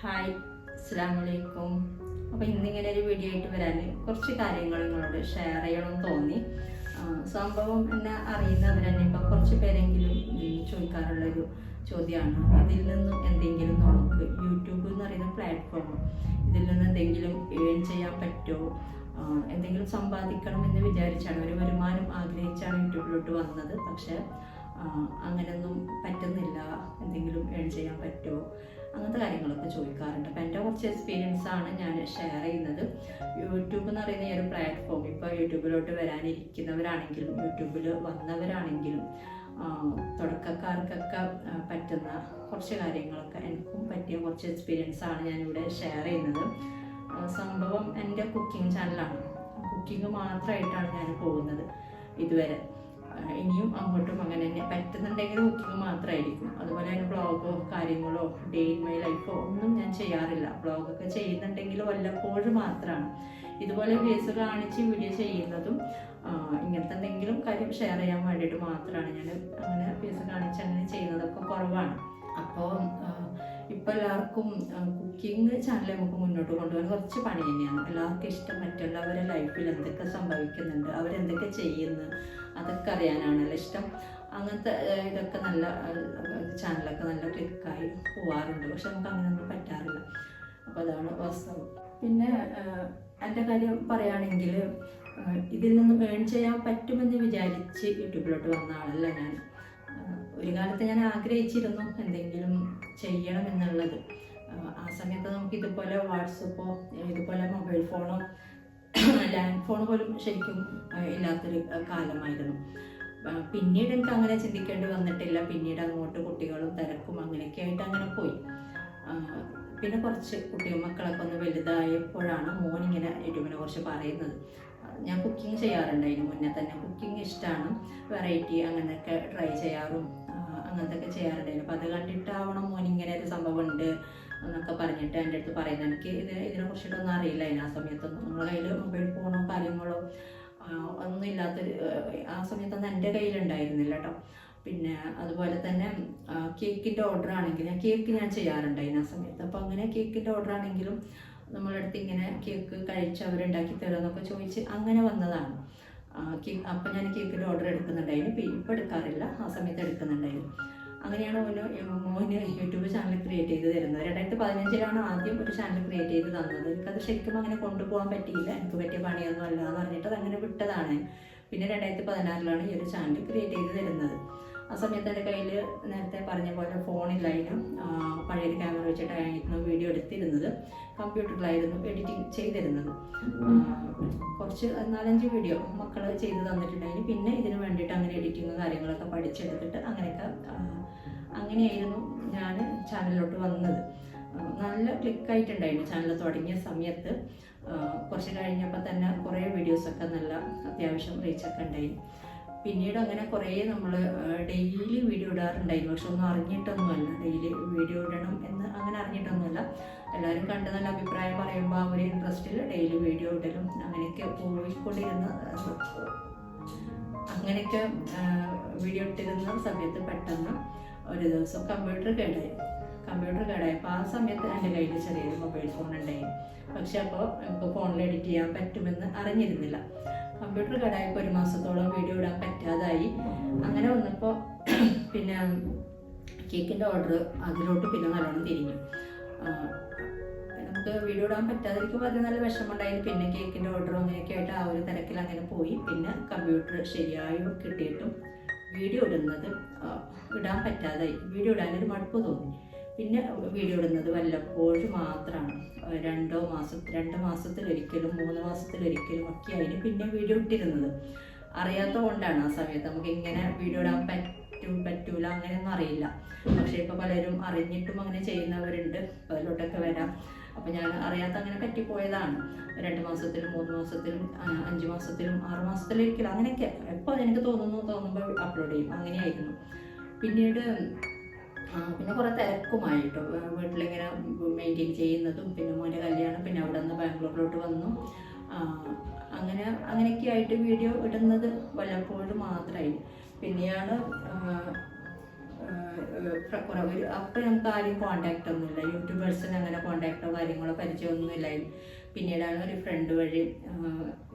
Hi അസ്സലാമലൈക്കും അപ്പൊ അപ്പോൾ ഇന്നിങ്ങനെ ഒരു വീഡിയോ ആയിട്ട് വരാൻ കുറച്ച് കാര്യങ്ങൾ നിങ്ങളോട് ഷെയർ ചെയ്യണമെന്ന് തോന്നി. സംഭവം എന്നെ അറിയുന്നവർ തന്നെ ഇപ്പം കുറച്ച് പേരെങ്കിലും ചോദിക്കാറുള്ള ചോദിക്കാറുള്ളൊരു ചോദ്യമാണ് ഇതിൽ നിന്നും എന്തെങ്കിലും നമുക്ക് യൂട്യൂബ് എന്ന് പറയുന്ന പ്ലാറ്റ്ഫോം ഇതിൽ നിന്ന് എന്തെങ്കിലും ഏൺ ചെയ്യാൻ പറ്റുമോ എന്തെങ്കിലും സമ്പാദിക്കണം എന്ന് വിചാരിച്ചാണ്. ഒരു വരുമാനം ആഗ്രഹിച്ചാണ് യൂട്യൂബിലോട്ട് വന്നത്. പക്ഷെ അങ്ങനെയൊന്നും പറ്റുന്നില്ല. എന്തെങ്കിലും ഏൺ ചെയ്യാൻ പറ്റുമോ അങ്ങനത്തെ കാര്യങ്ങളൊക്കെ ചോദിക്കാറുണ്ട്. അപ്പം എന്റെ കുറച്ച് എക്സ്പീരിയൻസ് ആണ് ഞാൻ ഷെയർ ചെയ്യുന്നത്. യൂട്യൂബ് എന്ന് പറയുന്ന ഈ ഒരു പ്ലാറ്റ്ഫോം ഇപ്പോൾ യൂട്യൂബിലോട്ട് വരാനിരിക്കുന്നവരാണെങ്കിലും യൂട്യൂബിൽ വന്നവരാണെങ്കിലും തുടക്കക്കാർക്കൊക്കെ പറ്റുന്ന കുറച്ച് കാര്യങ്ങളൊക്കെ എനിക്കും പറ്റിയ കുറച്ച് എക്സ്പീരിയൻസ് ആണ് ഞാനിവിടെ ഷെയർ ചെയ്യുന്നത്. സംഭവം എന്റെ കുക്കിംഗ് ചാനലാണ് കുക്കിംഗ് മാത്രമായിട്ടാണ് ഞാൻ പോകുന്നത് ഇതുവരെ. ഇനിയും അങ്ങോട്ടും അങ്ങനെ തന്നെ പറ്റുന്നുണ്ടെങ്കിൽ കുക്കിംഗ് മാത്രമായിരിക്കും. അതുപോലെ തന്നെ ബ്ലോഗോ കാര്യങ്ങളോ ഡേ ഇൻ മൈ ലൈഫോ ഒന്നും ഞാൻ ചെയ്യാറില്ല. ബ്ലോഗൊക്കെ ചെയ്യുന്നുണ്ടെങ്കിൽ വല്ലപ്പോഴും മാത്രമാണ്. ഇതുപോലെ ഫേസ് കാണിച്ച് വീഡിയോ ചെയ്യുന്നതും ഇങ്ങനത്തെ എന്തെങ്കിലും കാര്യം ഷെയർ ചെയ്യാൻ വേണ്ടിയിട്ട് മാത്രമാണ്. ഞാൻ അങ്ങനെ ഫേസ് കാണിച്ച് അങ്ങനെ ചെയ്യുന്നതൊക്കെ കുറവാണ്. അപ്പോൾ ഇപ്പോൾ എല്ലാവർക്കും കുക്കിംഗ് ചാനൽ നമുക്ക് മുന്നോട്ട് കൊണ്ടുപോകാൻ കുറച്ച് പണി തന്നെയാണ്. എല്ലാവർക്കും ഇഷ്ടം മറ്റുള്ളവരുടെ ലൈഫിൽ എന്തൊക്കെ സംഭവിക്കുന്നുണ്ട് അവരെന്തൊക്കെ ചെയ്യുന്നു അതൊക്കെ അറിയാനാണല്ലോ ഇഷ്ടം. അങ്ങനത്തെ ഇതൊക്കെ നല്ല ചാനലൊക്കെ നല്ല ക്ലിക്കായി പോവാറുണ്ട്. പക്ഷെ നമുക്ക് അങ്ങനെയൊന്നും പറ്റാറില്ല. അപ്പോൾ അതാണ് വാസ്തവം പിന്നെ എന്റെ കാര്യം പറയുകയാണെങ്കിൽ ഇതിൽ നിന്ന് ഏൺ ചെയ്യാൻ പറ്റുമെന്ന് വിചാരിച്ച് യൂട്യൂബിലോട്ട് വന്ന ആളല്ല ഞാൻ. ഒരു കാലത്ത് ഞാൻ ആഗ്രഹിച്ചിരുന്നു എന്തെങ്കിലും ചെയ്യണം എന്നുള്ളത് ആ, സമയത്ത് നമുക്ക് ഇതുപോലെ വാട്സപ്പോ ഇതുപോലെ മൊബൈൽ ഫോണോ ലാൻഡ് ഫോൺ പോലും ശരിക്കും ഇല്ലാത്തൊരു കാലമായിരുന്നു. പിന്നീട് എനിക്ക് അങ്ങനെ ചിന്തിക്കേണ്ടി വന്നിട്ടില്ല. പിന്നീട് അങ്ങോട്ട് കുട്ടികളും തിരക്കും അങ്ങനെയൊക്കെ ആയിട്ട് അങ്ങനെ പോയി. പിന്നെ കുറച്ച് കുട്ടി മക്കളൊക്കെ ഒന്ന് വലുതായപ്പോഴാണ് മോൻ ഇങ്ങനെ യൂട്യൂബിനെ കുറിച്ച് പറയുന്നത്. ഞാൻ കുക്കിംഗ് ചെയ്യാറുണ്ട് അതിന് മുന്നേ തന്നെ കുക്കിംഗ് ഇഷ്ടമാണ് വെറൈറ്റി അങ്ങനെയൊക്കെ ട്രൈ ചെയ്യാറും. ആ, അങ്ങനത്തെ ഒക്കെ ചെയ്യാറുണ്ടായിരുന്നു അപ്പോൾ അത് കണ്ടിട്ടാവണം മോൻ ഇങ്ങനെ ഒരു സംഭവം ഉണ്ട് എന്നൊക്കെ പറഞ്ഞിട്ട് എന്റെ അടുത്ത് പറയുന്നത് എനിക്ക് ഇത് ഇതിനെ കുറിച്ചിട്ടൊന്നും അറിയില്ല. അതിന് ആ സമയത്തൊന്നും നമ്മളെ കയ്യിൽ മൊബൈൽ ഫോണോ കാര്യങ്ങളോ ഒന്നും ഇല്ലാത്തൊരു ആ സമയത്തൊന്നും എന്റെ കയ്യിലുണ്ടായിരുന്നില്ല കേട്ടോ. പിന്നെ അതുപോലെ തന്നെ കേക്കിന്റെ ഓർഡർ ആണെങ്കിൽ കേക്ക് ഞാൻ ചെയ്യാറുണ്ടായിരുന്നു ആ സമയത്ത്. അപ്പോൾ അങ്ങനെ കേക്കിന്റെ ഓർഡർ ആണെങ്കിലും നമ്മളടുത്ത് ഇങ്ങനെ കേക്ക് കഴിച്ച് അവരുണ്ടാക്കി തരുമെന്നൊക്കെ ചോദിച്ച് അങ്ങനെ വന്നതാണ്. അപ്പം ഞാൻ കേക്കിന്റെ ഓർഡർ എടുക്കുന്നുണ്ടായിരുന്നു. ഇപ്പം ഇപ്പം എടുക്കാറില്ല. ആ സമയത്ത് എടുക്കുന്നുണ്ടായിരുന്നു. അങ്ങനെയാണ് മോന് മോന് യൂട്യൂബ് ചാനൽ ക്രിയേറ്റ് ചെയ്ത് തരുന്നത്. രണ്ടായിരത്തി പതിനഞ്ചിലാണ് ആദ്യം ഒരു ചാനൽ ക്രിയേറ്റ് ചെയ്ത് തന്നത്. എനിക്കത് ശരിക്കും അങ്ങനെ കൊണ്ടുപോകാൻ പറ്റിയില്ല. എനിക്ക് പറ്റിയ പണിയൊന്നും അല്ല എന്ന് പറഞ്ഞിട്ട് അത് അങ്ങനെ വിട്ടതാണ്. പിന്നെ രണ്ടായിരത്തി പതിനാറിലാണ് ഈ ഒരു ചാനൽ ക്രിയേറ്റ് ചെയ്ത് തരുന്നത്. ആ സമയത്ത് എന്റെ കയ്യിൽ നേരത്തെ പറഞ്ഞ പോലെ ഫോണിലായിരുന്നു പഴയൊരു ക്യാമറ വെച്ചിട്ടായിരുന്നു വീഡിയോ എടുത്തിരുന്നത്. കമ്പ്യൂട്ടറിലായിരുന്നു എഡിറ്റിംഗ് ചെയ്തിരുന്നത്. കുറച്ച് നാലഞ്ച് വീഡിയോ മക്കൾ ചെയ്ത് തന്നിട്ടുണ്ടായിരുന്നു. പിന്നെ ഇതിന് വേണ്ടിയിട്ട് അങ്ങനെ എഡിറ്റിങ് കാര്യങ്ങളൊക്കെ പഠിച്ചെടുത്തിട്ട് അങ്ങനെയൊക്കെ അങ്ങനെയായിരുന്നു ഞാൻ ചാനലിലോട്ട് വന്നത്. നല്ല ക്ലിക്കായിട്ടുണ്ടായിരുന്നു ചാനൽ തുടങ്ങിയ സമയത്ത്. കുറച്ച് കഴിഞ്ഞപ്പോൾ തന്നെ കുറേ വീഡിയോസൊക്കെ നല്ല അത്യാവശ്യം റീച്ചൊക്കെ ഉണ്ടായിരുന്നു പിന്നീട് അങ്ങനെ കുറേ നമ്മൾ ഡെയിലി വീഡിയോ ഇടാറുണ്ടായിരുന്നു. പക്ഷെ ഒന്നും അറിഞ്ഞിട്ടൊന്നുമല്ല. ഡെയിലി വീഡിയോ ഇടണം എന്ന് അങ്ങനെ അറിഞ്ഞിട്ടൊന്നുമല്ല. എല്ലാവരും കണ്ട് നല്ല അഭിപ്രായം പറയുമ്പോൾ ആ ഒരു ഇൻട്രസ്റ്റിൽ ഡെയിലി വീഡിയോ ഇടലും അങ്ങനെയൊക്കെ പോയിക്കൊണ്ടിരുന്ന അങ്ങനെയൊക്കെ വീഡിയോ ഇട്ടിരുന്ന സമയത്ത് പെട്ടെന്ന് ഒരു ദിവസം കമ്പ്യൂട്ടർ കേടായി. കമ്പ്യൂട്ടർ കേടായപ്പോൾ ആ സമയത്ത് എന്റെ കയ്യിൽ ചെറിയൊരു മൊബൈൽ ഫോൺ ഉണ്ടായി. പക്ഷെ അപ്പോൾ നമുക്ക് ഫോണിൽ എഡിറ്റ് ചെയ്യാൻ പറ്റുമെന്ന് അറിഞ്ഞിരുന്നില്ല. കമ്പ്യൂട്ടർ കേടായപ്പോൾ ഒരു മാസത്തോളം വീഡിയോ ഇടാൻ പറ്റാതായി. അങ്ങനെ വന്നപ്പോൾ പിന്നെ കേക്കിന്റെ ഓർഡർ അതിലോട്ട് പിന്നെ നല്ലോണം തിരിഞ്ഞു. നമുക്ക് വീഡിയോ ഇടാൻ പറ്റാതിരിക്കുമ്പോൾ അത് നല്ല വിഷമമുണ്ടായിരുന്നു. പിന്നെ കേക്കിന്റെ ഓർഡർ അങ്ങനെയൊക്കെ ആയിട്ട് ആ ഒരു തിരക്കിൽ അങ്ങനെ പോയി. പിന്നെ കമ്പ്യൂട്ടർ ശരിയായി കിട്ടിയിട്ടും വീഡിയോ ഇടുന്നത് ഇടാൻ പറ്റാതായി. വീഡിയോ ഇടാനൊരു മടുപ്പ് തോന്നി. പിന്നെ വീഡിയോ ഇടുന്നത് വല്ലപ്പോഴും മാത്രമാണ് രണ്ടോ മാസം രണ്ട് മാസത്തിലൊരിക്കലും മൂന്ന് മാസത്തിലൊരിക്കലും ഒക്കെ ആയിരുന്നു പിന്നെ വീഡിയോ ഇട്ടിരുന്നത് അറിയാത്ത കൊണ്ടാണ് ആ സമയത്ത് നമുക്ക് എങ്ങനെ വീഡിയോ ഇടാൻ പറ്റും പറ്റൂല അങ്ങനെയൊന്നും അറിയില്ല. പക്ഷേ ഇപ്പോൾ പലരും അറിഞ്ഞിട്ടും അങ്ങനെ ചെയ്യുന്നവരുണ്ട്. അതിലോട്ടൊക്കെ വരാം. അപ്പോൾ ഞാൻ അറിയാത്ത അങ്ങനെ പറ്റിപ്പോയതാണ്. രണ്ട് മാസത്തിലും മൂന്ന് മാസത്തിലും അഞ്ച് മാസത്തിലും ആറ് മാസത്തിലൊരിക്കലും അങ്ങനെയൊക്കെ എപ്പോൾ എനിക്ക് തോന്നുന്നു തോന്നുമ്പോൾ അപ്ലോഡ് ചെയ്യും. അങ്ങനെയായിരുന്നു. പിന്നീട് പിന്നെ കുറേ തിരക്കുമായി കേട്ടോ വേ- വീട്ടിലിങ്ങനെ മെയിന്റെയിൻ ചെയ്യുന്നതും പിന്നെ മോന്റെ കല്യാണം പിന്നെ അവിടെ നിന്ന് ബാംഗ്ലൂരിലോട്ട് വന്നു. അങ്ങനെ അങ്ങനെയൊക്കെ ആയിട്ട് വീഡിയോ ഇടുന്നത് വല്ലപ്പോഴും മാത്രമായി. പിന്നെയാണ് കുറവ് അപ്പോൾ നമുക്ക് ആരും കോണ്ടാക്റ്റ് ഒന്നുമില്ല. യൂട്യൂബേഴ്സിന് അങ്ങനെ കോണ്ടാക്റ്റോ കാര്യങ്ങളോ പരിചയമൊന്നും ഇല്ലായിരുന്നു പിന്നീടാണ് ഒരു ഫ്രണ്ട് വഴി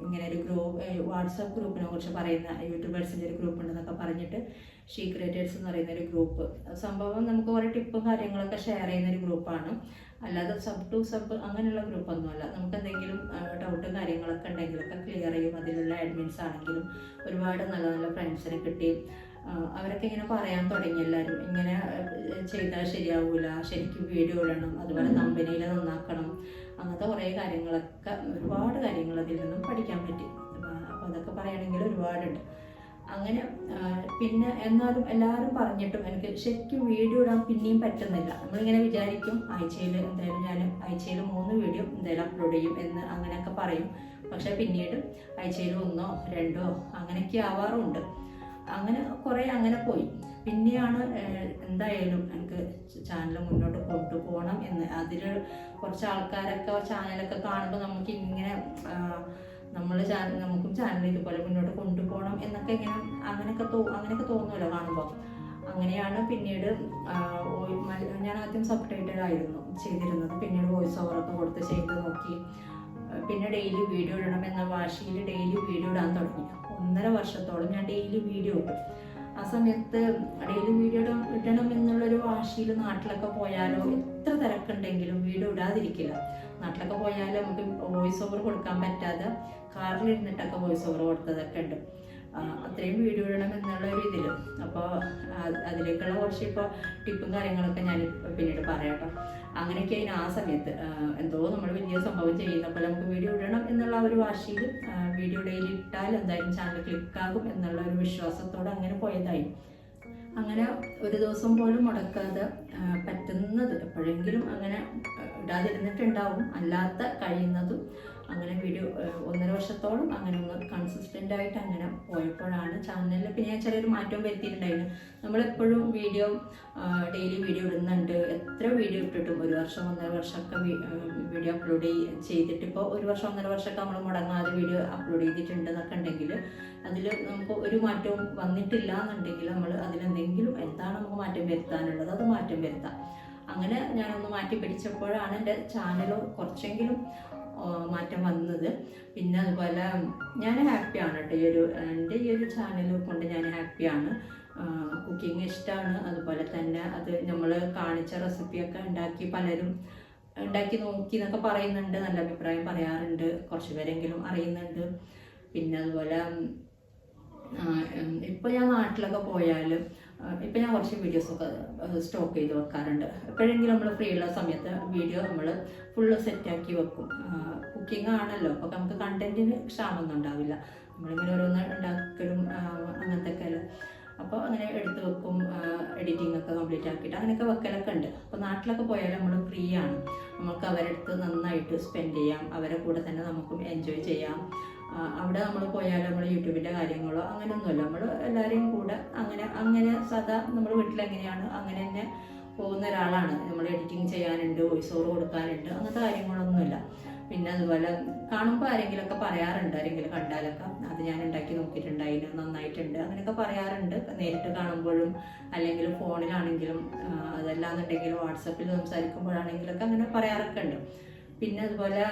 ഇങ്ങനെ ഒരു ഗ്രൂപ്പ് വാട്സപ്പ് ഗ്രൂപ്പിനെ കുറിച്ച് പറയുന്ന യൂട്യൂബേഴ്സിന്റെ ഒരു ഗ്രൂപ്പ് ഉണ്ടെന്നൊക്കെ പറഞ്ഞിട്ട് ഷീ ക്രിയേറ്റേഴ്സ് എന്ന് പറയുന്ന ഒരു ഗ്രൂപ്പ് സംഭവം നമുക്ക് കുറേ ടിപ്പും കാര്യങ്ങളൊക്കെ ഷെയർ ചെയ്യുന്ന ഒരു ഗ്രൂപ്പാണ് അല്ലാതെ സബ് ടു സബ് അങ്ങനെയുള്ള ഗ്രൂപ്പൊന്നുമല്ല നമുക്ക് എന്തെങ്കിലും ഡൗട്ടും കാര്യങ്ങളൊക്കെ ഉണ്ടെങ്കിലൊക്കെ ക്ലിയർ ചെയ്യും. അതിലുള്ള അഡ്മിൻസ് ആണെങ്കിലും ഒരുപാട് നല്ല നല്ല ഫ്രണ്ട്സിനെ കിട്ടി അവരൊക്കെ ഇങ്ങനെ പറയാൻ തുടങ്ങി എല്ലാവരും ഇങ്ങനെ ചെയ്താൽ ശരിയാവൂല ശരിക്കും വീഡിയോ ഇടണം അതുപോലെ കമ്പനിയിൽ നന്നാക്കണം. അങ്ങനത്തെ കുറേ കാര്യങ്ങളൊക്കെ ഒരുപാട് കാര്യങ്ങൾ അതിൽ നിന്നും പഠിക്കാൻ പറ്റി. അപ്പോൾ അതൊക്കെ പറയുകയാണെങ്കിൽ ഒരുപാടുണ്ട്. അങ്ങനെ പിന്നെ എന്നാലും എല്ലാവരും പറഞ്ഞിട്ടും എനിക്ക് ശരിക്കും വീഡിയോ ഇടാൻ പിന്നെയും പറ്റുന്നില്ല. നമ്മളിങ്ങനെ വിചാരിക്കും ആഴ്ചയിൽ എന്തായാലും ഞാൻ ആഴ്ചയിൽ മൂന്ന് വീഡിയോ എന്തായാലും അപ്ലോഡ് ചെയ്യും എന്ന് അങ്ങനെയൊക്കെ പറയും. പക്ഷെ പിന്നീട് ആഴ്ചയിൽ ഒന്നോ രണ്ടോ അങ്ങനെയൊക്കെ ആവാറുമുണ്ട് അങ്ങനെ കുറേ അങ്ങനെ പോയി. പിന്നെയാണ് എന്തായാലും എനിക്ക് ചാനൽ മുന്നോട്ട് കൊണ്ടുപോകണം എന്ന്. അതിൽ കുറച്ച് ആൾക്കാരൊക്കെ ചാനലൊക്കെ കാണുമ്പോൾ നമുക്ക് ഇങ്ങനെ നമ്മൾ ചാനൽ നമുക്കും ചാനൽ ഇതുപോലെ മുന്നോട്ട് കൊണ്ടുപോകണം എന്നൊക്കെ ഇങ്ങനെ അങ്ങനെയൊക്കെ തോ അങ്ങനെയൊക്കെ തോന്നുമല്ലോ കാണുമ്പോൾ അങ്ങനെയാണ് പിന്നീട് ഞാൻ ആദ്യം സബ്ടൈറ്റഡ് ആയിരുന്നു ചെയ്തിരുന്നത്. പിന്നീട് വോയിസ് ഓവറൊക്കെ കൊടുത്ത് ചെയ്ത് നോക്കി. പിന്നെ ഡെയിലി വീഡിയോ ഇടണം എന്ന വാശിയിൽ ഡെയിലി വീഡിയോ ഇടാൻ തുടങ്ങി. ഒന്നര വർഷത്തോളം ഞാൻ ഡെയിലി വീഡിയോ ഇട്ടു ആ സമയത്ത് ഡെയിലി വീഡിയോ ഇടണം എന്നുള്ളൊരു വാശിയിൽ നാട്ടിലൊക്കെ പോയാലോ എത്ര തിരക്കുണ്ടെങ്കിലും വീഡിയോ ഇടാതിരിക്കില്ല. നാട്ടിലൊക്കെ പോയാൽ നമുക്ക് വോയിസ് ഓവർ കൊടുക്കാൻ പറ്റാതെ കാറിൽ ഇരുന്നിട്ടൊക്കെ വോയിസ് ഓവർ കൊടുത്തതൊക്കെ ഉണ്ട്. അത്രയും വീഡിയോ ഇടണം എന്നുള്ള ഒരു ഇതിൽ അപ്പോൾ അതിലേക്കുള്ള കുറച്ച് ഇപ്പോൾ ടിപ്പും കാര്യങ്ങളൊക്കെ ഞാൻ പിന്നീട് പറയാം കേട്ടോ അങ്ങനെയൊക്കെ അതിന് ആ സമയത്ത് എന്തോ നമ്മൾ വലിയ സംഭവം ചെയ്യുന്നപ്പോൾ നമുക്ക് വീഡിയോ ഇടണം എന്നുള്ള ഒരു വാശിയിൽ വീഡിയോ ഡെയിലി ഇട്ടാൽ എന്തായാലും ചാനൽ ക്ലിക്കാകും എന്നുള്ള ഒരു വിശ്വാസത്തോടെ അങ്ങനെ പോയതായി. അങ്ങനെ ഒരു ദിവസം പോലും മുടക്കാതെ പറ്റുന്നത് എപ്പോഴെങ്കിലും അങ്ങനെ ഇടാതിരുന്നിട്ടുണ്ടാവും. അല്ലാത്ത കഴിയുന്നതും അങ്ങനെ വീഡിയോ ഒന്നര വർഷത്തോളം അങ്ങനെ ഒന്ന് കൺസിസ്റ്റന്റ് ആയിട്ട് അങ്ങനെ പോയപ്പോഴാണ് ചാനലിൽ പിന്നെ ഞാൻ ചെറിയൊരു മാറ്റം വരുത്തിയിട്ടുണ്ടായിരുന്നു. നമ്മളെപ്പോഴും വീഡിയോ ഡെയിലി വീഡിയോ ഇടുന്നുണ്ട്. എത്ര വീഡിയോ ഇട്ടിട്ടും ഒരു വർഷം ഒന്നര വർഷമൊക്കെ വീഡിയോ അപ്ലോഡ് ചെയ്തിട്ട് ഇപ്പോൾ ഒരു വർഷം ഒന്നര വർഷമൊക്കെ നമ്മൾ മുടങ്ങാതെ വീഡിയോ അപ്ലോഡ് ചെയ്തിട്ടുണ്ട് എന്നൊക്കെ ഉണ്ടെങ്കിൽ അതിൽ നമുക്ക് ഒരു മാറ്റവും വന്നിട്ടില്ല എന്നുണ്ടെങ്കിൽ നമ്മൾ അതിലെന്തെങ്കിലും എന്താണ് നമുക്ക് മാറ്റം വരുത്താനുള്ളത് അത് മാറ്റം വരുത്താം. അങ്ങനെ ഞാനൊന്ന് മാറ്റി പിടിച്ചപ്പോഴാണ് എന്റെ ചാനൽ കുറച്ചെങ്കിലും മാറ്റം വന്നത്. പിന്നെ അതുപോലെ ഞാൻ ഹാപ്പിയാണ് കേട്ടോ. ഈ ഒരു എന്റെ ഈ ഒരു ചാനൽ കൊണ്ട് ഞാൻ ഹാപ്പിയാണ് കുക്കിംഗ് ഇഷ്ടമാണ് അതുപോലെ തന്നെ അത് നമ്മൾ കാണിച്ച റെസിപ്പിയൊക്കെ ഉണ്ടാക്കി പലരും ഉണ്ടാക്കി നോക്കി എന്നൊക്കെ പറയുന്നുണ്ട്. നല്ല അഭിപ്രായം പറയാറുണ്ട്. കുറച്ച് പേരെങ്കിലും അറിയുന്നുണ്ട്. പിന്നെ അതുപോലെ ഇപ്പോൾ ഞാൻ നാട്ടിലൊക്കെ പോയാൽ ഇപ്പം ഞാൻ കുറച്ച് വീഡിയോസൊക്കെ സ്റ്റോക്ക് ചെയ്ത് വെക്കാറുണ്ട്. എപ്പോഴെങ്കിലും നമ്മൾ ഫ്രീ ഉള്ള സമയത്ത് വീഡിയോ നമ്മൾ ഫുള്ള് സെറ്റാക്കി വെക്കും. കുക്കിംഗ് ആണല്ലോ. അപ്പോൾ നമുക്ക് കണ്ടന്റിന് ക്ഷാമൊന്നും ഉണ്ടാവില്ല. നമ്മളിങ്ങനെ ഓരോന്ന് ഉണ്ടാക്കലും അങ്ങനത്തെ ഒക്കെ അപ്പോൾ അങ്ങനെ എടുത്ത് വെക്കും എഡിറ്റിംഗ് ഒക്കെ കംപ്ലീറ്റ് ആക്കിയിട്ട് അങ്ങനെയൊക്കെ വെക്കലൊക്കെ ഉണ്ട്. അപ്പോൾ നാട്ടിലൊക്കെ പോയാൽ നമ്മൾ ഫ്രീ ആണ്. നമുക്ക് അവരുടെ അടുത്ത് നന്നായിട്ട് സ്പെൻഡ് ചെയ്യാം. അവരെ കൂടെ തന്നെ നമുക്കും എൻജോയ് ചെയ്യാം. അവിടെ നമ്മൾ പോയാൽ നമ്മൾ യൂട്യൂബിന്റെ കാര്യങ്ങളോ അങ്ങനെയൊന്നുമല്ല നമ്മൾ എല്ലാവരെയും കൂടെ അങ്ങനെ അങ്ങനെ സദാ നമ്മൾ വീട്ടിലെങ്ങനെയാണ് അങ്ങനെ തന്നെ പോകുന്ന ഒരാളാണ്. നമ്മൾ എഡിറ്റിംഗ് ചെയ്യാനുണ്ട് വോയിസ് ഓവർ കൊടുക്കാനുണ്ട് അങ്ങനത്തെ കാര്യങ്ങളൊന്നുമില്ല. പിന്നെ അതുപോലെ കാണുമ്പോൾ ആരെങ്കിലുമൊക്കെ പറയാറുണ്ട് ആരെങ്കിലും കണ്ടാലൊക്കെ. അത് ഞാൻ ഉണ്ടാക്കി നോക്കിയിട്ടുണ്ട് അതിന് നന്നായിട്ടുണ്ട് അങ്ങനെയൊക്കെ പറയാറുണ്ട്. നേരിട്ട് കാണുമ്പോഴും അല്ലെങ്കിൽ ഫോണിലാണെങ്കിലും അതല്ലാന്നുണ്ടെങ്കിലും വാട്സപ്പിൽ സംസാരിക്കുമ്പോഴാണെങ്കിലൊക്കെ അങ്ങനെ പറയാറൊക്കെ ഉണ്ട്. പിന്നെ അതുപോലെ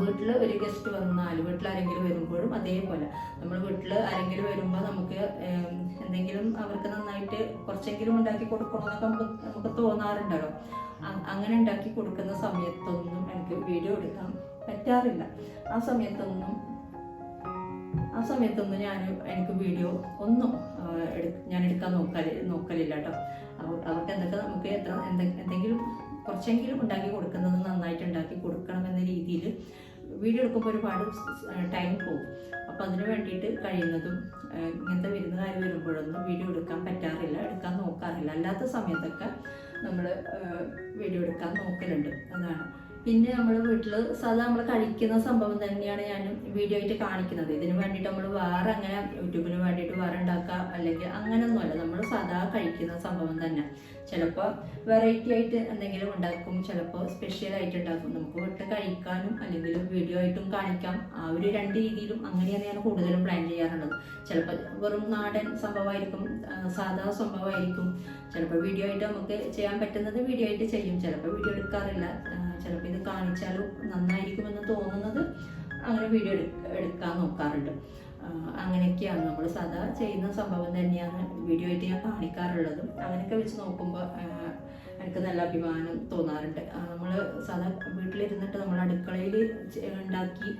വീട്ടിൽ ഒരു ഗസ്റ്റ് വന്നാൽ വീട്ടിൽ ആരെങ്കിലും വരുമ്പോഴും അതേപോലെ. നമ്മൾ വീട്ടിൽ ആരെങ്കിലും വരുമ്പോൾ നമുക്ക് എന്തെങ്കിലും അവർക്ക് നന്നായിട്ട് കുറച്ചെങ്കിലും ഉണ്ടാക്കി കൊടുക്കണമെന്നൊക്കെ നമുക്ക് നമുക്ക് തോന്നാറുണ്ടല്ലോ. അങ്ങനെ ഉണ്ടാക്കി കൊടുക്കുന്ന സമയത്തൊന്നും എനിക്ക് വീഡിയോ എടുക്കാൻ പറ്റാറില്ല. ആ സമയത്തൊന്നും ആ സമയത്തൊന്നും ഞാൻ എനിക്ക് വീഡിയോ ഒന്നും ഞാൻ എടുക്കാൻ നോക്കൽ നോക്കലില്ല കേട്ടോ. അവർക്ക് എന്തൊക്കെ നമുക്ക് എത്ര എന്തെങ്കിലും കുറച്ചെങ്കിലും ഉണ്ടാക്കി കൊടുക്കുന്നത് നന്നായിട്ട് ഉണ്ടാക്കി കൊടുക്കണം രീതിയിൽ വീഡിയോ എടുക്കുമ്പോൾ ഒരുപാട് ടൈം പോകും. അപ്പോൾ അതിന് വേണ്ടിയിട്ട് കഴിയുന്നതും ഇങ്ങനത്തെ വിരുന്നുകാർ വരുമ്പോഴൊന്നും വീഡിയോ എടുക്കാൻ പറ്റാറില്ല എടുക്കാൻ നോക്കാറില്ല. അല്ലാത്ത സമയത്തൊക്കെ നമ്മൾ വീഡിയോ എടുക്കാൻ നോക്കലുണ്ട്. അതാണ്. പിന്നെ നമ്മൾ വീട്ടിൽ സാധാ നമ്മൾ കഴിക്കുന്ന സംഭവം തന്നെയാണ് ഞാൻ വീഡിയോ ആയിട്ട് കാണിക്കുന്നത്. ഇതിന് വേണ്ടിയിട്ട് നമ്മൾ വേറെ അങ്ങനെ യൂട്യൂബിന് വേണ്ടിയിട്ട് വേറെ ഉണ്ടാക്കുക അല്ലെങ്കിൽ അങ്ങനെയൊന്നുമല്ല. നമ്മൾ സാധാ കഴിക്കുന്ന സംഭവം തന്നെ. ചിലപ്പോൾ വെറൈറ്റി ആയിട്ട് എന്തെങ്കിലും ഉണ്ടാക്കും ചിലപ്പോൾ സ്പെഷ്യൽ ആയിട്ട് ഉണ്ടാക്കും. നമുക്ക് വിട്ട് കഴിക്കാനും അല്ലെങ്കിൽ വീഡിയോ ആയിട്ടും കാണിക്കാം. ആ ഒരു രണ്ട് രീതിയിലും അങ്ങനെയാണ് ഞാൻ കൂടുതലും പ്ലാൻ ചെയ്യാറുള്ളത്. ചിലപ്പോൾ വെറും നാടൻ സംഭവമായിരിക്കും സാധാ സംഭവമായിരിക്കും. ചിലപ്പോൾ വീഡിയോ ആയിട്ട് നമുക്ക് ചെയ്യാൻ പറ്റുന്നത് വീഡിയോ ആയിട്ട് ചെയ്യും. ചിലപ്പോൾ വീഡിയോ എടുക്കാറില്ല. ചിലപ്പോൾ ഇത് കാണിച്ചാലും നന്നായിരിക്കുമെന്ന് തോന്നുന്നത് അങ്ങനെ വീഡിയോ എടുക്കാൻ നോക്കാറുണ്ട്. അങ്ങനെയൊക്കെയാണ്. നമ്മൾ സദാ ചെയ്യുന്ന സംഭവം തന്നെയാണ് വീഡിയോ ആയിട്ട് ഞാൻ കാണിക്കാറുള്ളതും. അങ്ങനെയൊക്കെ വെച്ച് നോക്കുമ്പോൾ എനിക്ക് നല്ല അഭിമാനം തോന്നാറുണ്ട്. നമ്മൾ സാധാ വീട്ടിലിരുന്നിട്ട് നമ്മൾ അടുക്കളയിൽ ഉണ്ടാക്കി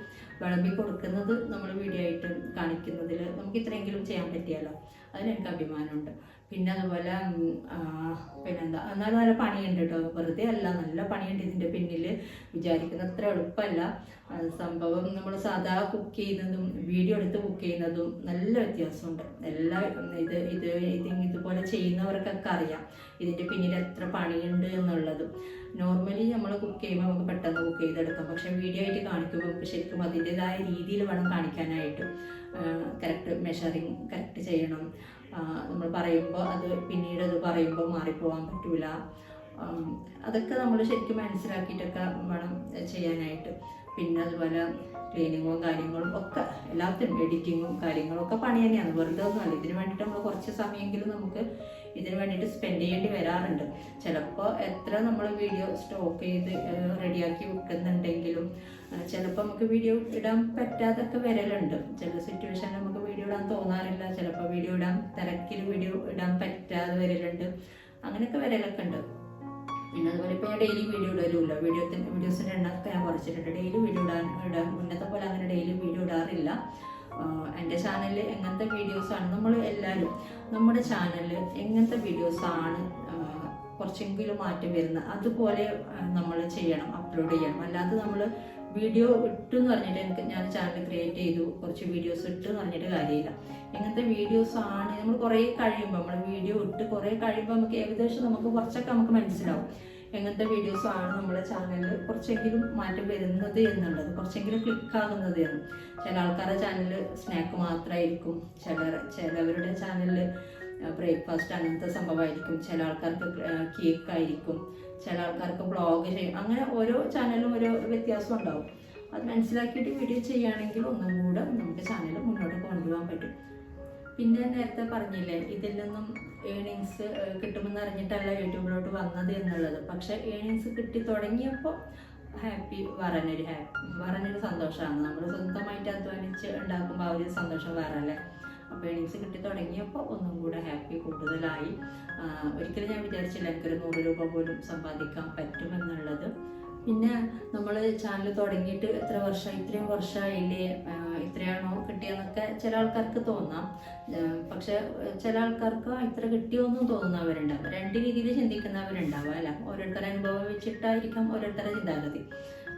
വിളമ്പി കൊടുക്കുന്നത് നമ്മൾ വീഡിയോ ആയിട്ട് കാണിക്കുന്നതിൽ നമുക്ക് ഇത്രയെങ്കിലും ചെയ്യാൻ പറ്റിയല്ലോ എനിക്ക് അഭിമാനമുണ്ട്. പിന്നെ അതുപോലെ പിന്നെന്താ എന്നാലും നല്ല പണിയുണ്ട് കേട്ടോ വെറുതെ അല്ല നല്ല പണിയുണ്ട് ഇതിന്റെ പിന്നിൽ വിചാരിക്കുന്ന അത്ര എളുപ്പമല്ല. സംഭവം നമ്മൾ സാധാ കുക്ക് ചെയ്യുന്നതും വീഡിയോ എടുത്ത് കുക്ക് ചെയ്യുന്നതും നല്ല വ്യത്യാസമുണ്ട്. എല്ലാ ഇത് ഇത് ഇത് ഇതുപോലെ ചെയ്യുന്നവർക്കൊക്കെ അറിയാം ഇതിന്റെ പിന്നിൽ എത്ര പണിയുണ്ട് എന്നുള്ളത്. നോർമലി നമ്മൾ കുക്ക് ചെയ്യുമ്പോൾ നമുക്ക് പെട്ടെന്ന് കുക്ക് ചെയ്തെടുക്കാം. പക്ഷേ വീഡിയോ ആയിട്ട് കാണിക്കുമ്പോൾ നമുക്ക് ശരിക്കും അതിന്റെതായ രീതിയിൽ വേണം കാണിക്കാനായിട്ട്. കറക്റ്റ് മെഷറിങ് കറക്റ്റ് ചെയ്യണം. നമ്മൾ പറയുമ്പോൾ അത് പിന്നീട് അത് പറയുമ്പോൾ മാറിപ്പോകാൻ പറ്റില്ല അതൊക്കെ നമ്മൾ ശരിക്കും മനസ്സിലാക്കിയിട്ടൊക്കെ വേണം ചെയ്യാനായിട്ട്. പിന്നെ അതുപോലെ ക്ലീനിങ്ങും കാര്യങ്ങളും ഒക്കെ എല്ലാത്തിനും എഡിറ്റിങ്ങും കാര്യങ്ങളും ഒക്കെ പണി തന്നെയാണ്. വെറുതെ ഒന്നുമല്ല ഇതിന് വേണ്ടിയിട്ട് നമ്മൾ കുറച്ച് സമയമെങ്കിലും നമുക്ക് ഇതിന് വേണ്ടിയിട്ട് സ്പെൻഡ് ചെയ്യേണ്ടി വരാറുണ്ട്. ചിലപ്പോൾ എത്ര നമ്മൾ വീഡിയോ സ്റ്റോക്ക് ചെയ്ത് റെഡിയാക്കി വെക്കുന്നുണ്ടെങ്കിലും ചിലപ്പോൾ നമുക്ക് വീഡിയോ ഇടാൻ പറ്റാതൊക്കെ വരലുണ്ട്. ചില സിറ്റുവേഷനിൽ നമുക്ക് വീഡിയോ ഇടാൻ തോന്നാറില്ല. ചിലപ്പോൾ വീഡിയോ ഇടാൻ തിരക്കിൽ വീഡിയോ ഇടാൻ പറ്റാതെ വരലുണ്ട്. അങ്ങനെയൊക്കെ വരലൊക്കെ ഉണ്ട്. പിന്നെ അതുപോലെ ഇപ്പോൾ ഡെയിലി വീഡിയോ ഇടലുമില്ല. വീഡിയോ വീഡിയോസിന്റെ എണ്ണമൊക്കെ ഞാൻ കുറച്ചിട്ടുണ്ട്. ഡെയിലി വീഡിയോ ഇടാൻ ഇടാൻ മുന്നത്തെ പോലെ അങ്ങനെ ഡെയിലി വീഡിയോ ഇടാറില്ല. എന്റെ ചാനലിൽ എങ്ങനത്തെ വീഡിയോസാണ് നമ്മൾ എല്ലാവരും നമ്മുടെ ചാനലിൽ എങ്ങനത്തെ വീഡിയോസാണ് കുറച്ചെങ്കിലും മാറ്റം വരുന്നത് അതുപോലെ നമ്മൾ ചെയ്യണം അപ്ലോഡ് ചെയ്യണം. അല്ലാതെ നമ്മൾ വീഡിയോ ഇട്ടു എന്ന് പറഞ്ഞിട്ട് എനിക്ക് ഞാൻ ചാനൽ ക്രിയേറ്റ് ചെയ്തു കുറച്ച് വീഡിയോസ് ഇട്ട് എന്ന് പറഞ്ഞിട്ട് കാര്യമില്ല. എങ്ങനത്തെ വീഡിയോസ് ആണ്. നമ്മൾ കുറേ കഴിയുമ്പോൾ നമ്മൾ വീഡിയോ ഇട്ട് കുറേ കഴിയുമ്പോൾ നമുക്ക് ഏകദേശം നമുക്ക് കുറച്ചൊക്കെ നമുക്ക് മനസ്സിലാവും. എങ്ങനത്തെ വീഡിയോസ് ആണ് നമ്മുടെ ചാനലിൽ കുറച്ചെങ്കിലും മാറ്റം വരുന്നത് എന്നുള്ളത് കുറച്ചെങ്കിലും ക്ലിക്കാകുന്നത് എന്ന്. ചില ആൾക്കാരുടെ ചാനലിൽ സ്നാക്ക് മാത്രമായിരിക്കും ചില ചിലവരുടെ ചാനലിൽ ബ്രേക്ക്ഫാസ്റ്റ് അങ്ങനത്തെ സംഭവമായിരിക്കും ചില ആൾക്കാർക്ക് കേക്ക് ആയിരിക്കും ചില ആൾക്കാർക്ക് ബ്ലോഗ് ചെയ്യും അങ്ങനെ ഓരോ ചാനലും ഓരോ വ്യത്യാസം ഉണ്ടാവും. അത് മനസ്സിലാക്കിയിട്ട് വീഡിയോ ചെയ്യുകയാണെങ്കിൽ ഒന്നും കൂടെ നമുക്ക് ചാനൽ മുന്നോട്ട് കൊണ്ടുപോകാൻ പറ്റും. പിന്നെ നേരത്തെ പറഞ്ഞില്ലേ ഇതിൽ നിന്നും ഏണിങ്സ് കിട്ടുമെന്ന് അറിഞ്ഞിട്ടല്ല യൂട്യൂബിലോട്ട് വന്നത് എന്നുള്ളത്. പക്ഷെ ഏണിങ്സ് കിട്ടി തുടങ്ങിയപ്പോൾ ഹാപ്പി പറഞ്ഞൊരു ഹാപ്പി പറഞ്ഞൊരു സന്തോഷമാണ്. നമ്മൾ സ്വന്തമായിട്ട് അധ്വാനിച്ച് ഉണ്ടാക്കുമ്പോൾ ആ ഒരു സന്തോഷം വേറെ അല്ലേ അപ്പോൾ ഏണിങ്സ് കിട്ടി തുടങ്ങിയപ്പോൾ ഒന്നും കൂടെ ഹാപ്പി കൂടുതലായി. ഒരിക്കലും ഞാൻ വിചാരിച്ചില്ല എനിക്കൊരു നൂറ് രൂപ പോലും സമ്പാദിക്കാൻ പറ്റുമെന്നുള്ളത്. പിന്നെ നമ്മൾ ചാനൽ തുടങ്ങിയിട്ട് എത്ര വർഷം ഇത്രയും വർഷമായില്ലേ ഇത്രയാണോ കിട്ടിയെന്നൊക്കെ ചില ആൾക്കാർക്ക് തോന്നാം. പക്ഷെ ചില ആൾക്കാർക്ക് ഇത്ര കിട്ടിയോന്നും തോന്നുന്നവരുണ്ടാവും രണ്ട് രീതിയിൽ ചിന്തിക്കുന്നവരുണ്ടാവും അല്ല? ഓരോരുത്തരുടെ അനുഭവം വെച്ചിട്ടായിരിക്കാം ഓരോരുത്തരുടെ ചിന്താഗതി.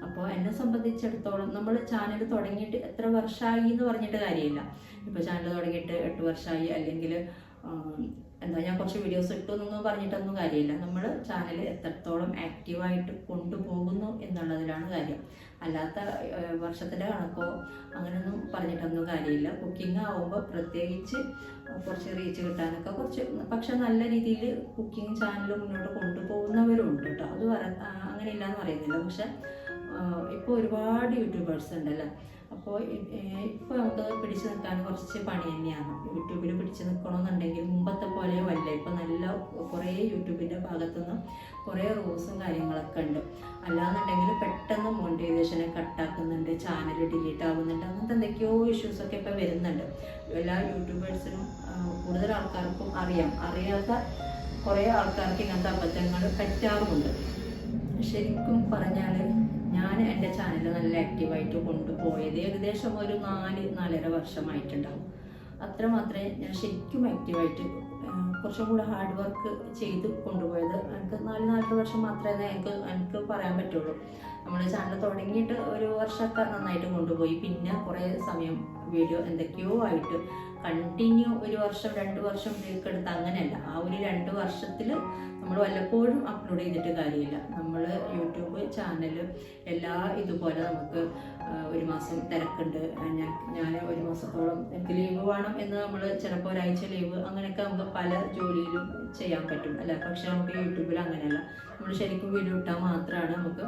അപ്പോൾ എന്നെ സംബന്ധിച്ചിടത്തോളം നമ്മൾ ചാനൽ തുടങ്ങിയിട്ട് എത്ര വർഷമായി എന്ന് പറഞ്ഞിട്ട് കാര്യമില്ല. ഇപ്പോൾ ചാനൽ തുടങ്ങിയിട്ട് എട്ട് വർഷമായി അല്ലെങ്കിൽ എന്താ ഞാൻ കുറച്ച് വീഡിയോസ് ഇട്ടു എന്നൊന്നും പറഞ്ഞിട്ടൊന്നും കാര്യമില്ല. നമ്മൾ ചാനൽ എത്രത്തോളം ആക്റ്റീവായിട്ട് കൊണ്ടുപോകുന്നു എന്നുള്ളതിലാണ് കാര്യം. അല്ലാത്ത വർഷത്തിന്റെ കണക്കോ അങ്ങനെയൊന്നും പറഞ്ഞിട്ടൊന്നും കാര്യമില്ല. കുക്കിംഗ് ആവുമ്പോൾ പ്രത്യേകിച്ച് കുറച്ച് റീച്ച് കിട്ടാനൊക്കെ കുറച്ച് പക്ഷെ നല്ല രീതിയിൽ കുക്കിംഗ് ചാനൽ മുന്നോട്ട് കൊണ്ടുപോകുന്നവരുണ്ട് കേട്ടോ. അത് പറ അങ്ങനെയില്ല എന്ന് പറയുന്നില്ല. പക്ഷെ ഇപ്പോൾ ഒരുപാട് യൂട്യൂബേഴ്സ് ഉണ്ടല്ലോ? അപ്പോൾ ഇപ്പോൾ നമുക്ക് പിടിച്ചു നിൽക്കാൻ കുറച്ച് പണി തന്നെയാണ്. യൂട്യൂബിൽ പിടിച്ചു നിൽക്കണമെന്നുണ്ടെങ്കിൽ മുമ്പത്തെ പോലെ അല്ല. ഇപ്പോൾ നല്ല കുറേ യൂട്യൂബിന്റെ ഭാഗത്തുനിന്ന് കുറേ റൂൾസും കാര്യങ്ങളൊക്കെ ഉണ്ട്. അല്ലാന്നുണ്ടെങ്കിൽ പെട്ടെന്ന് മോണിറ്റൈസേഷനെ കട്ടാക്കുന്നുണ്ട് ചാനൽ ഡിലീറ്റ് ആവുന്നുണ്ട് അങ്ങനത്തെ എന്തൊക്കെയോ ഇഷ്യൂസൊക്കെ ഇപ്പോൾ വരുന്നുണ്ട്. എല്ലാ യൂട്യൂബേഴ്സിനും കൂടുതൽ ആൾക്കാർക്കും അറിയാം. അറിയാത്ത കുറേ ആൾക്കാർക്ക് ഇങ്ങനത്തെ അബദ്ധങ്ങൾ പറ്റാറുമുണ്ട്. ശരിക്കും പറഞ്ഞാൽ ഞാൻ എന്റെ ചാനൽ നല്ല ആക്റ്റീവായിട്ട് കൊണ്ടുപോയത് ഏകദേശം ഒരു നാല് നാലര വർഷമായിട്ടുണ്ടാവും. അത്ര മാത്രമേ ഞാൻ ശരിക്കും ആക്റ്റീവായിട്ട് കുറച്ചും കൂടെ ഹാർഡ് വർക്ക് ചെയ്ത് കൊണ്ടുപോയത്. എനിക്ക് നാല് നാലര വർഷം മാത്രമേ എനിക്ക് എനിക്ക് പറയാൻ പറ്റുള്ളൂ. നമ്മൾ ചാനൽ തുടങ്ങിയിട്ട് ഒരു വർഷമൊക്കെ നന്നായിട്ട് കൊണ്ടുപോയി. പിന്നെ കുറേ സമയം വീഡിയോ എന്തൊക്കെയോ ആയിട്ട് കണ്ടിന്യൂ ഒരു വർഷം രണ്ട് വർഷം ബ്രേക്ക് എടുത്ത് അങ്ങനെയല്ല. ആ ഒരു രണ്ട് വർഷത്തിൽ നമ്മൾ വല്ലപ്പോഴും അപ്ലോഡ് ചെയ്തിട്ട് കാര്യമില്ല. നമ്മൾ യൂട്യൂബ് ചാനൽ എല്ലാ ഇതുപോലെ നമുക്ക് ഒരു മാസം തിരക്കുണ്ട്. ഞാൻ ഞാൻ ഒരു മാസത്തോളം എനിക്ക് ലീവ് വേണം എന്ന് നമ്മൾ ചിലപ്പോൾ ഒരാഴ്ച ലീവ് അങ്ങനെയൊക്കെ നമുക്ക് പല ജോലിയിലും ചെയ്യാൻ പറ്റും അല്ല? പക്ഷെ നമുക്ക് യൂട്യൂബിൽ അങ്ങനെയല്ല. നമ്മൾ ശരിക്കും വീഡിയോ ഇട്ടാൽ മാത്രമാണ് നമുക്ക്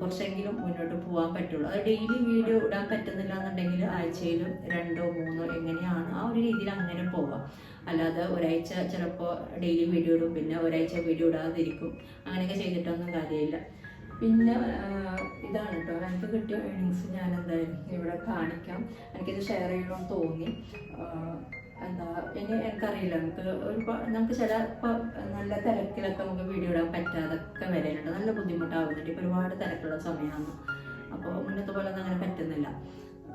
കുറച്ചെങ്കിലും മുന്നോട്ട് പോകാൻ പറ്റുള്ളൂ. അത് ഡെയിലി വീഡിയോ ഇടാൻ പറ്റുന്നില്ല എന്നുണ്ടെങ്കിൽ ആഴ്ചയിലും രണ്ടോ മൂന്നോ എങ്ങനെയാണ് ആ ഒരു രീതിയിൽ അങ്ങനെ പോകാം അല്ലാതെ ഒരാഴ്ച ചിലപ്പോൾ ഡെയിലി വീഡിയോ ഇടും. പിന്നെ ഒരാഴ്ച വീഡിയോ ഇടാതിരിക്കും. അങ്ങനെയൊക്കെ ചെയ്തിട്ടൊന്നും കാര്യമില്ല. പിന്നെ ഇതാണ് കേട്ടോ എനിക്ക് കിട്ടിയ ഏണിങ്സ് ഞാൻ എന്തായാലും ഇവിടെ കാണിക്കാം. എനിക്കിത് ഷെയർ ചെയ്യണമെന്ന് തോന്നി. എന്താ ഇനി എനിക്കറിയില്ല. നമുക്ക് ഒരു നമുക്ക് ചില നല്ല തിരക്കിലൊക്കെ നമുക്ക് വീഡിയോ ഇടാൻ പറ്റാതൊക്കെ വരലുണ്ട്. നല്ല ബുദ്ധിമുട്ടാവുന്നുണ്ട്. ഇപ്പം ഒരുപാട് തിരക്കുള്ള സമയമാണ്. അപ്പോൾ മുന്നത്തെ പോലെ ഒന്നും അങ്ങനെ പറ്റുന്നില്ല.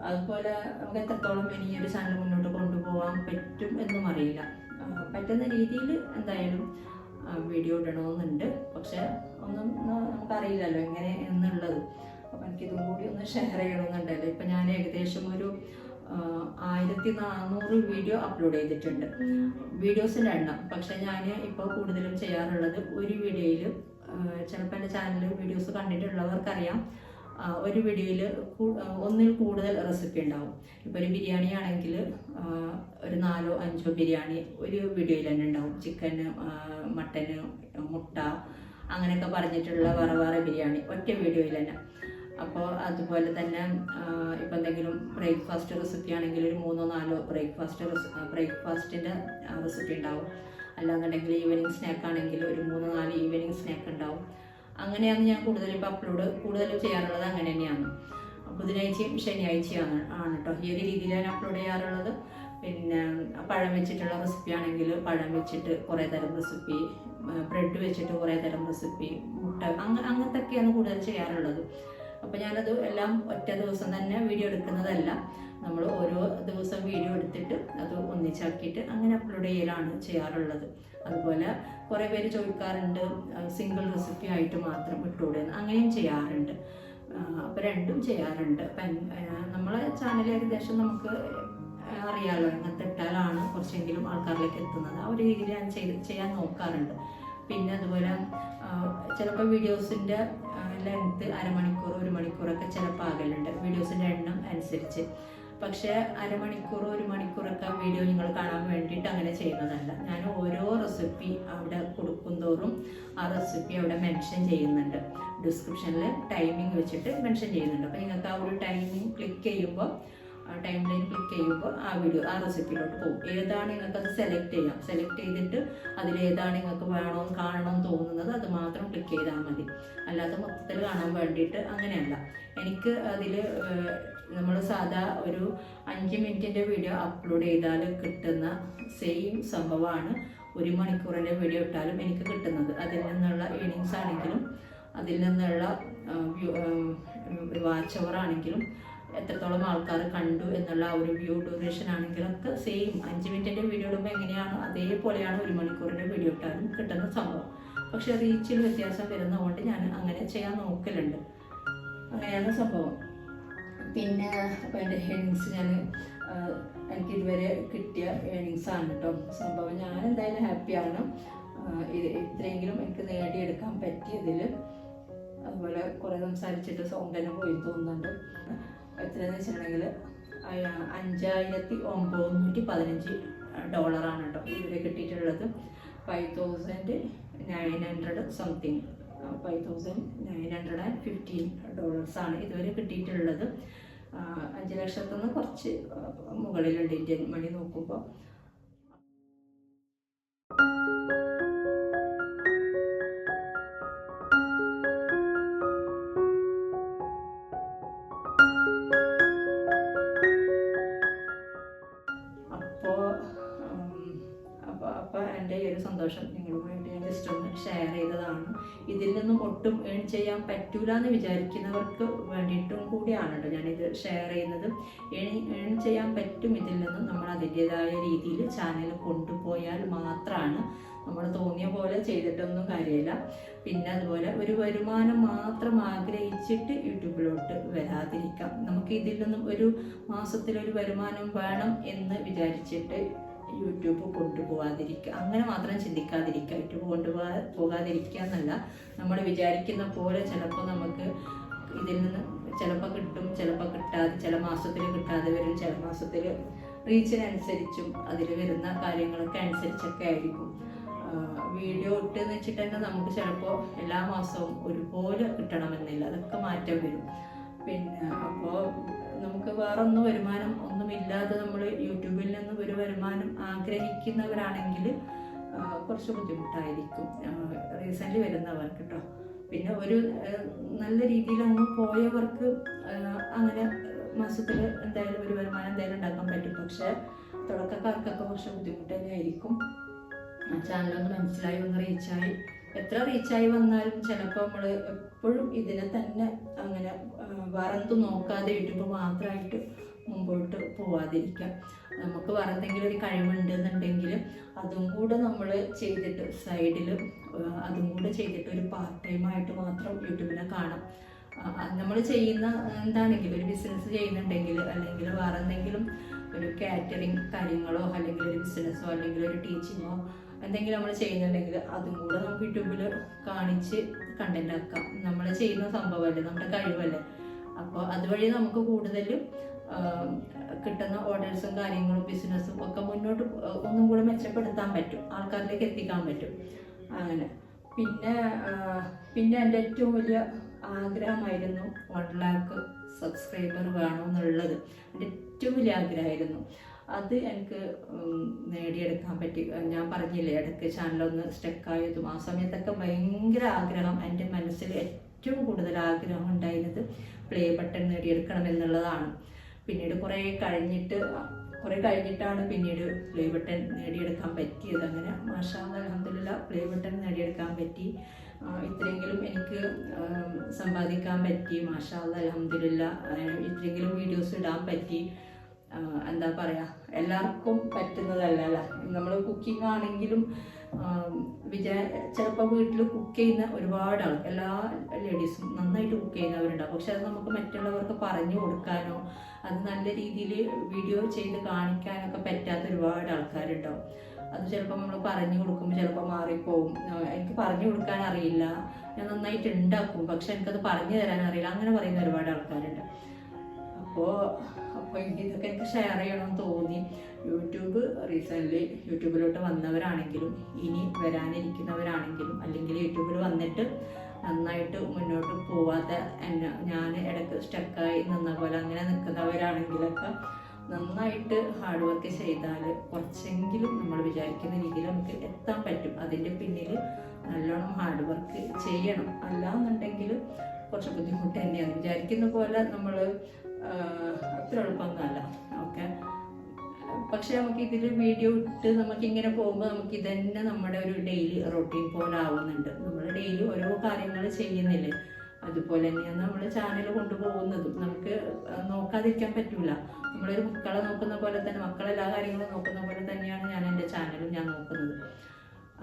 അതുപോലെ നമുക്ക് എത്രത്തോളം ഇനി ഒരു ചാനൽ മുന്നോട്ട് കൊണ്ടുപോകാൻ പറ്റും എന്നും അറിയില്ല. പറ്റുന്ന രീതിയിൽ എന്തായാലും വീഡിയോ ഇടണമെന്നുണ്ട് പക്ഷെ ഒന്നും നമുക്കറിയില്ലല്ലോ എങ്ങനെ എന്നുള്ളത്. അപ്പം എനിക്കിതും കൂടി ഒന്ന് ഷെയർ ചെയ്യണമെന്നുണ്ടല്ലോ ഇപ്പം ഞാൻ ഏകദേശം ഒരു ആയിരത്തി നാനൂറ് വീഡിയോ അപ്ലോഡ് ചെയ്തിട്ടുണ്ട്. വീഡിയോസിന്റെ എണ്ണം. പക്ഷെ ഞാൻ ഇപ്പോൾ കൂടുതലും ചെയ്യാറുള്ളത് ഒരു വീഡിയോയിൽ ചിലപ്പോൾ എന്റെ ചാനലിൽ വീഡിയോസ് കണ്ടിട്ടുള്ളവർക്കറിയാം. ഒരു വീഡിയോയിൽ ഒന്നിൽ കൂടുതൽ റെസിപ്പി ഉണ്ടാവും. ഇപ്പോൾ ഒരു ബിരിയാണി ആണെങ്കിൽ ഒരു നാലോ അഞ്ചോ ബിരിയാണി ഒരു വീഡിയോയിൽ തന്നെ ഉണ്ടാവും. ചിക്കന് മട്ടന് മുട്ട അങ്ങനെയൊക്കെ പറഞ്ഞിട്ടുള്ള വേറെ വേറെ ബിരിയാണി ഒറ്റ വീഡിയോയിൽ തന്നെ. അപ്പോൾ അതുപോലെ തന്നെ ഇപ്പം എന്തെങ്കിലും ബ്രേക്ക്ഫാസ്റ്റ് റെസിപ്പി ആണെങ്കിൽ ഒരു മൂന്നോ നാലോ ബ്രേക്ക്ഫാസ്റ്റ് ബ്രേക്ക്ഫാസ്റ്റിന്റെ റെസിപ്പി ഉണ്ടാവും. അല്ലാന്നുണ്ടെങ്കിൽ ഈവനിങ് സ്നാക്ക് ആണെങ്കിൽ ഒരു മൂന്നോ നാല് ഈവനിങ് സ്നാക്ക് ഉണ്ടാവും. അങ്ങനെയാണ് ഞാൻ കൂടുതലും ഇപ്പോൾ അപ്ലോഡ് കൂടുതലും ചെയ്യാറുള്ളത് അങ്ങനെ തന്നെയാണ്. ബുധനാഴ്ചയും ശനിയാഴ്ചയാണ് ആണ് കേട്ടോ ഈ ഒരു രീതിയിലാണ് അപ്ലോഡ് ചെയ്യാറുള്ളത്. പിന്നെ പഴം വെച്ചിട്ടുള്ള റെസിപ്പി ആണെങ്കിൽ പഴം വെച്ചിട്ട് കുറേ തരം റെസിപ്പി ബ്രെഡ് വെച്ചിട്ട് കുറേ തരം റെസിപ്പി മുട്ട അങ്ങ അങ്ങനത്തെയൊക്കെയാണ് കൂടുതൽ ചെയ്യാറുള്ളത്. അപ്പോൾ ഞാനത് എല്ലാം ഒറ്റ ദിവസം തന്നെ വീഡിയോ എടുക്കുന്നതല്ല. നമ്മൾ ഓരോ ദിവസം വീഡിയോ എടുത്തിട്ട് അത് ഒന്നിച്ചാക്കിയിട്ട് അങ്ങനെ അപ്ലോഡ് ചെയ്യലാണ് ചെയ്യാറുള്ളത്. അതുപോലെ കുറേ പേര് ചോദിക്കാറുണ്ട് സിംഗിൾ റെസിപ്പി ആയിട്ട് മാത്രം ഇട്ടുകൂടെ അങ്ങനെയും ചെയ്യാറുണ്ട്. അപ്പോൾ രണ്ടും ചെയ്യാറുണ്ട്. നമ്മളെ ചാനൽ ഏകദേശം നമുക്ക് അറിയാലോ ഇങ്ങനത്തെ ഇട്ടാലാണ് കുറച്ചെങ്കിലും ആൾക്കാരിലേക്ക് എത്തുന്നത്. ആ ഒരു രീതിയിൽ ഞാൻ ചെയ്ത് ചെയ്യാൻ നോക്കാറുണ്ട്. പിന്നെ അതുപോലെ ചിലപ്പോൾ വീഡിയോസിന്റെ ലെങ്ത്ത് അരമണിക്കൂർ ഒരു മണിക്കൂറൊക്കെ ചിലപ്പോൾ ആകലുണ്ട്. വീഡിയോസിന്റെ എണ്ണം അനുസരിച്ച്. പക്ഷേ അരമണിക്കൂർ ഒരു മണിക്കൂറൊക്കെ വീഡിയോ നിങ്ങൾ കാണാൻ വേണ്ടിയിട്ട് അങ്ങനെ ചെയ്യുന്നതല്ല. ഞാൻ ഓരോ റെസിപ്പി അവിടെ കൊടുക്കും തോറും ആ റെസിപ്പി അവിടെ മെൻഷൻ ചെയ്യുന്നുണ്ട്. ഡിസ്ക്രിപ്ഷനിൽ ടൈമിംഗ് വെച്ചിട്ട് മെൻഷൻ ചെയ്യുന്നുണ്ട്. അപ്പോൾ നിങ്ങൾക്ക് ആ ഒരു ടൈമിംഗ് ക്ലിക്ക് ചെയ്യുമ്പോൾ ടൈം ലൈൻ ക്ലിക്ക് ചെയ്യുമ്പോൾ ആ വീഡിയോ ആ റെസിപ്പിയിലോട്ട് പോകും. ഏതാണ് നിങ്ങൾക്ക് അത് സെലക്ട് ചെയ്യാം. സെലക്ട് ചെയ്തിട്ട് അതിൽ ഏതാണ് നിങ്ങൾക്ക് വേണോ കാണണം തോന്നുന്നത് അത് മാത്രം ക്ലിക്ക് ചെയ്താൽ മതി. അല്ലാതെ മൊത്തത്തിൽ കാണാൻ വേണ്ടിയിട്ട് അങ്ങനെയല്ല. എനിക്ക് അതിൽ നമ്മൾ സാധാ ഒരു അഞ്ച് മിനിറ്റിന്റെ വീഡിയോ അപ്ലോഡ് ചെയ്താൽ കിട്ടുന്ന സെയിം സംഭവമാണ്. ഒരു മണിക്കൂറിന്റെ വീഡിയോ ഇട്ടാലും എനിക്ക് കിട്ടുന്നത്. അതിൽ നിന്നുള്ള ഏണിങ്സ് ആണെങ്കിലും അതിൽ നിന്നുള്ള വാച്ച് അവർ ആണെങ്കിലും എത്രത്തോളം ആൾക്കാർ കണ്ടു എന്നുള്ള ഒരു വ്യൂ ഡ്യൂറേഷൻ ആണെങ്കിലും ഒക്കെ സെയിം അഞ്ച് മിനിറ്റിന്റെ വീഡിയോ ഇടുമ്പോൾ എങ്ങനെയാണോ അതേപോലെയാണ് ഒരു മണിക്കൂറിന്റെ വീഡിയോ ഇട്ടാലും കിട്ടുന്ന സംഭവം. പക്ഷേ റീച്ചിൽ വ്യത്യാസം വരുന്നതുകൊണ്ട് ഞാൻ അങ്ങനെ ചെയ്യാൻ നോക്കലുണ്ട്. അങ്ങനെയാണ് സംഭവം. പിന്നെ അപ്പോൾ എന്റെ ഏണിങ്സ് ഞാൻ എനിക്ക് ഇതുവരെ കിട്ടിയ ഏണിങ്സ് ആണ് കേട്ടോ സംഭവം ഞാൻ എന്തായാലും ഹാപ്പിയാണ് ഇത് ഇത്രയെങ്കിലും എനിക്ക് നേടിയെടുക്കാൻ പറ്റിയതിൽ അതുപോലെ കുറേ സംസാരിച്ചിട്ട് സോങ്കനം പോയി തോന്നുന്നുണ്ട്. എത്രയെന്ന് വെച്ചിട്ടുണ്ടെങ്കിൽ അഞ്ചായിരത്തി ഒമ്പതുന്നൂറ്റി പതിനഞ്ച് ഡോളറാണ് കേട്ടോ ഇതുവരെ കിട്ടിയിട്ടുള്ളത്. Five thousand nine hundred something five thousand nine hundred and fifteen ഡോളേഴ്സാണ് ഇതുവരെ കിട്ടിയിട്ടുള്ളത്. അഞ്ച് ലക്ഷത്തുനിന്ന് കുറച്ച് മുകളിലുണ്ട് ഇന്ത്യൻ മണി നോക്കുമ്പോൾ പറ്റൂല എന്ന് വിചാരിക്കുന്നവർക്ക് വേണ്ടിയിട്ടും കൂടിയാണ് കേട്ടോ ഞാനിത് ഷെയർ ചെയ്യുന്നത്. ഏൺ ചെയ്യാൻ പറ്റും ഇതിൽ നിന്നും നമ്മൾ അതിന്റെതായ രീതിയിൽ ചാനൽ കൊണ്ടുപോയാൽ മാത്രമാണ് നമ്മൾ തോന്നിയ പോലെ ചെയ്തിട്ടൊന്നും കാര്യമില്ല. പിന്നെ അതുപോലെ ഒരു വരുമാനം മാത്രം ആഗ്രഹിച്ചിട്ട് യൂട്യൂബിലോട്ട് വരാതിരിക്കാം. നമുക്ക് ഇതിൽ നിന്നും ഒരു മാസത്തിലൊരു വരുമാനം വേണം എന്ന് വിചാരിച്ചിട്ട് യൂട്യൂബ് കൊണ്ടുപോകാതിരിക്കുക അങ്ങനെ മാത്രം ചിന്തിക്കാതിരിക്കുക യൂട്യൂബ് കൊണ്ടുപോകാ പോകാതിരിക്കുക എന്നല്ല. നമ്മൾ വിചാരിക്കുന്ന പോലെ ചിലപ്പോൾ നമുക്ക് ഇതിൽ നിന്ന് ചിലപ്പോൾ കിട്ടും ചിലപ്പോൾ കിട്ടാതെ ചില മാസത്തിൽ കിട്ടാതെ വരും ചില മാസത്തിൽ റീച്ചിനനുസരിച്ചും അതിൽ വരുന്ന കാര്യങ്ങളൊക്കെ അനുസരിച്ചൊക്കെ ആയിരിക്കും. വീഡിയോ ഇട്ടെന്ന് വെച്ചിട്ട് തന്നെ നമുക്ക് ചിലപ്പോൾ എല്ലാ മാസവും ഒരുപോലെ കിട്ടണമെന്നില്ല. അതൊക്കെ മാറ്റം വരും. പിന്നെ അപ്പോൾ നമുക്ക് വേറെ ഒന്നും വരുമാനം ഒന്നുമില്ലാതെ നമ്മൾ യൂട്യൂബിൽ നിന്നും ഒരു വരുമാനം ആഗ്രഹിക്കുന്നവരാണെങ്കിൽ കുറച്ച് ബുദ്ധിമുട്ടായിരിക്കും. റീസെന്റ് വരുന്നവർക്ക് കേട്ടോ പിന്നെ ഒരു നല്ല രീതിയിൽ അങ്ങ് പോയവർക്ക് അങ്ങനെ മാസത്തിൽ എന്തായാലും ഒരു വരുമാനം എന്തായാലും ഉണ്ടാക്കാൻ പറ്റും. പക്ഷേ തുടക്കക്കാർക്കൊക്കെ കുറച്ച് ബുദ്ധിമുട്ട് തന്നെയായിരിക്കും ചാനലൊന്ന് മനസ്സിലായി ഒന്ന് റീച്ചായി എത്ര റീച്ചായി വന്നാലും ചിലപ്പോൾ നമ്മൾ എപ്പോഴും ഇതിനെ തന്നെ അങ്ങനെ ആ, വേറെന്തും നോക്കാതെ ഇട്ടിട്ട് മാത്രമായിട്ട് മുമ്പോട്ട് പോവാതിരിക്കാം. നമുക്ക് വേറെ ഒരു കഴിവുണ്ടെന്നുണ്ടെങ്കിൽ അതും കൂടെ നമ്മൾ ചെയ്തിട്ട് സൈഡിൽ അതും കൂടെ ചെയ്തിട്ട് ഒരു പാർട്ട് ടൈം ആയിട്ട് മാത്രം യൂട്യൂബിനെ കാണാം. നമ്മൾ ചെയ്യുന്ന എന്താണെങ്കിലും ഒരു ബിസിനസ് ചെയ്യുന്നുണ്ടെങ്കിൽ അല്ലെങ്കിൽ വേറെ എന്തെങ്കിലും ഒരു കാറ്ററിങ് കാര്യങ്ങളോ അല്ലെങ്കിൽ ഒരു ബിസിനസ്സോ അല്ലെങ്കിൽ ഒരു ടീച്ചിങ്ങോ എന്തെങ്കിലും നമ്മൾ ചെയ്യുന്നുണ്ടെങ്കിൽ അതും കൂടെ നമുക്ക് യൂട്യൂബിൽ കാണിച്ച് കണ്ടന്റ് ആക്കാം. നമ്മൾ ചെയ്യുന്ന സംഭവമല്ലേ? നമ്മുടെ കഴിവല്ലേ? അപ്പോൾ അതുവഴി നമുക്ക് കൂടുതലും കിട്ടുന്ന ഓർഡേഴ്സും കാര്യങ്ങളും ബിസിനസ്സും ഒക്കെ മുന്നോട്ട് ഒന്നും കൂടെ മെച്ചപ്പെടുത്താൻ പറ്റും. ആൾക്കാരിലേക്ക് എത്തിക്കാൻ പറ്റും. അങ്ങനെ. പിന്നെ പിന്നെ എന്റെ ഏറ്റവും വലിയ ആഗ്രഹമായിരുന്നു വൺ ലാക്ക് സബ്സ്ക്രൈബർ വേണമെന്നുള്ളത്. എന്റെ ഏറ്റവും വലിയ ആഗ്രഹമായിരുന്നു. അത് എനിക്ക് നേടിയെടുക്കാൻ പറ്റി. ഞാൻ പറഞ്ഞില്ലേ ഇടയ്ക്ക് ചാനലൊന്ന് സ്റ്റക്കായതും. ആ സമയത്തൊക്കെ ഭയങ്കര ആഗ്രഹം. എന്റെ മനസ്സിൽ ഏറ്റവും കൂടുതൽ ആഗ്രഹം ഉണ്ടായിരുന്നത് പ്ലേ ബട്ടൺ നേടിയെടുക്കണം എന്നുള്ളതാണ്. പിന്നീട് കുറേ കഴിഞ്ഞിട്ട് കുറേ കഴിഞ്ഞിട്ടാണ് പിന്നീട് പ്ലേ ബട്ടൺ നേടിയെടുക്കാൻ പറ്റിയത്. അങ്ങനെ മാഷാന്ന് അലഹമില്ല പ്ലേ ബട്ടൺ നേടിയെടുക്കാൻ പറ്റി. ഇത്രയെങ്കിലും എനിക്ക് സമ്പാദിക്കാൻ പറ്റി. മാഷാ അലഹമില്ല ഇത്രയെങ്കിലും വീഡിയോസ് ഇടാൻ പറ്റി. എന്താ പറയുക എല്ലാവർക്കും പറ്റുന്നതല്ല അല്ല? നമ്മൾ കുക്കിംഗ് ആണെങ്കിലും വിചാ ചിലപ്പോൾ വീട്ടിൽ കുക്ക് ചെയ്യുന്ന ഒരുപാട് ആൾ എല്ലാ ലേഡീസും നന്നായിട്ട് കുക്ക് ചെയ്യുന്നവരുണ്ടാവും. പക്ഷെ അത് നമുക്ക് മറ്റുള്ളവർക്ക് പറഞ്ഞു കൊടുക്കാനോ അത് നല്ല രീതിയിൽ വീഡിയോ ചെയ്ത് കാണിക്കാനൊക്കെ പറ്റാത്ത ഒരുപാട് ആൾക്കാരുണ്ടാവും. അത് ചിലപ്പോൾ നമ്മൾ പറഞ്ഞു കൊടുക്കുമ്പോൾ ചിലപ്പോൾ മാറിപ്പോവും. എനിക്ക് പറഞ്ഞു കൊടുക്കാൻ അറിയില്ല. ഞാൻ നന്നായിട്ട് ഉണ്ടാക്കും പക്ഷെ എനിക്കത് പറഞ്ഞു തരാൻ അറിയില്ല. അങ്ങനെ പറയുന്ന ഒരുപാട് ആൾക്കാരുണ്ട്. അപ്പോൾ അപ്പോൾ ഇതൊക്കെ എനിക്ക് ഷെയർ ചെയ്യണമെന്ന് തോന്നി. യൂട്യൂബ് റീസെന്റ്ലി യൂട്യൂബിലോട്ട് വന്നവരാണെങ്കിലും ഇനി വരാനിരിക്കുന്നവരാണെങ്കിലും അല്ലെങ്കിൽ യൂട്യൂബിൽ വന്നിട്ട് നന്നായിട്ട് മുന്നോട്ട് പോവാത്ത എന്നെ ഞാൻ ഇടയ്ക്ക് സ്റ്റക്കായി നിന്ന പോലെ അങ്ങനെ നിൽക്കുന്നവരാണെങ്കിലൊക്കെ നന്നായിട്ട് ഹാർഡ് വർക്ക് ചെയ്താൽ കുറച്ചെങ്കിലും നമ്മൾ വിചാരിക്കുന്ന രീതിയിൽ നമുക്ക് എത്താൻ പറ്റും. അതിന്റെ പിന്നിൽ നല്ലോണം ഹാർഡ് വർക്ക് ചെയ്യണം. അല്ലാന്നുണ്ടെങ്കിൽ കുറച്ച് ബുദ്ധിമുട്ട് തന്നെയാണ്. വിചാരിക്കുന്ന പോലെ നമ്മൾ അത്ര എളുപ്പമൊന്നുമല്ല ഓക്കെ. പക്ഷെ നമുക്ക് ഇതിൽ വീഡിയോ ഇട്ട് നമുക്ക് ഇങ്ങനെ പോകുമ്പോൾ നമുക്ക് ഇതന്നെ നമ്മുടെ ഒരു ഡെയിലി റൊട്ടീൻ പോലെ ആവുന്നുണ്ട്. നമ്മൾ ഡെയിലി ഓരോ കാര്യങ്ങൾ ചെയ്യുന്നില്ലേ? അതുപോലെ തന്നെയാണ് നമ്മൾ ചാനൽ കൊണ്ടുപോകുന്നതും. നമുക്ക് നോക്കാതിരിക്കാൻ പറ്റില്ല നമ്മളൊരു മക്കളെ നോക്കുന്ന പോലെ തന്നെ മക്കളെല്ലാ കാര്യങ്ങളും നോക്കുന്ന പോലെ തന്നെയാണ് ഞാൻ എന്റെ ചാനലും ഞാൻ നോക്കുന്നത്.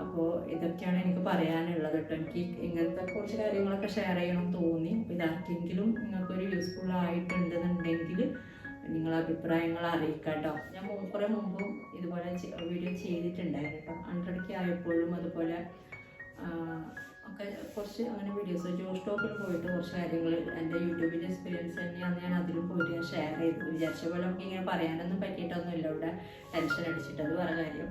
അപ്പോൾ ഇതൊക്കെയാണ് എനിക്ക് പറയാനുള്ളത് കേട്ടോ. എനിക്ക് ഇങ്ങനത്തെ കുറച്ച് കാര്യങ്ങളൊക്കെ ഷെയർ ചെയ്യണം തോന്നി. ഇതാർക്കെങ്കിലും നിങ്ങൾക്കൊരു യൂസ്ഫുൾ ആയിട്ടുണ്ടെന്നുണ്ടെങ്കിൽ നിങ്ങളെ അഭിപ്രായങ്ങൾ അറിയിക്കാം കേട്ടോ. ഞാൻ കുറേ മുമ്പും ഇതുപോലെ വീഡിയോ ചെയ്തിട്ടുണ്ടായിരുന്നു കേട്ടോ. ഹൺഡ്രഡ് ആയപ്പോഴും അതുപോലെ ഒക്കെ കുറച്ച് അങ്ങനെ വീഡിയോസ് ജോസ് ടോക്കിൽ പോയിട്ട് കുറച്ച് കാര്യങ്ങൾ എന്റെ യൂട്യൂബിന്റെ എക്സ്പീരിയൻസ് തന്നെയാണ് ഞാൻ അതിലും പോയിട്ട് ഞാൻ ഷെയർ ചെയ്തു വിചാരിച്ച പോലെ നമുക്ക് ഇങ്ങനെ പറയാനൊന്നും പറ്റിയിട്ടൊന്നുമില്ല. ഇവിടെ ടെൻഷൻ അടിച്ചിട്ട് അത് വേറെ കാര്യം.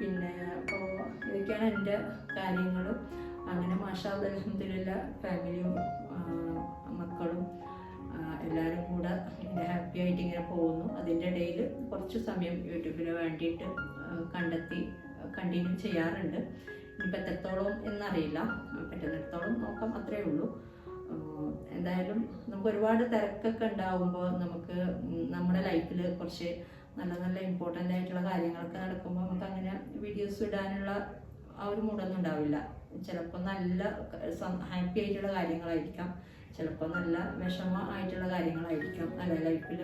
പിന്നെ അപ്പോൾ ഇതൊക്കെയാണ് എന്റെ കാര്യങ്ങൾ അങ്ങനെ മാഷാ ഫാമിലിയും മക്കളും എല്ലാവരും കൂടെ ഇങ്ങനെ ഹാപ്പി ആയിട്ട് ഇങ്ങനെ പോകുന്നു. അതിന്റെ ഇടയിൽ കുറച്ച് സമയം യൂട്യൂബിന് വേണ്ടിയിട്ട് കണ്ടെത്തി കണ്ടിന്യൂ ചെയ്യാറുണ്ട്. ഇനിയിപ്പോൾ എത്രത്തോളം എന്നറിയില്ല. പറ്റുന്നിടത്തോളം നോക്കാം അത്രേ ഉള്ളൂ. എന്തായാലും നമുക്ക് ഒരുപാട് തിരക്കൊക്കെ ഉണ്ടാവുമ്പോൾ നമുക്ക് നമ്മുടെ ലൈഫിൽ കുറച്ച് നല്ല നല്ല ഇമ്പോർട്ടന്റ് ആയിട്ടുള്ള കാര്യങ്ങളൊക്കെ നടക്കുമ്പോൾ നമുക്ക് അങ്ങനെ വീഡിയോസ് ഇടാനുള്ള ആ ഒരു മൂടൊന്നും ഉണ്ടാവില്ല. ചിലപ്പോൾ നല്ല ഹാപ്പി ആയിട്ടുള്ള കാര്യങ്ങളായിരിക്കാം. ചിലപ്പോൾ നല്ല വിഷമ ആയിട്ടുള്ള കാര്യങ്ങളായിരിക്കാം. അല്ല ലൈഫിൽ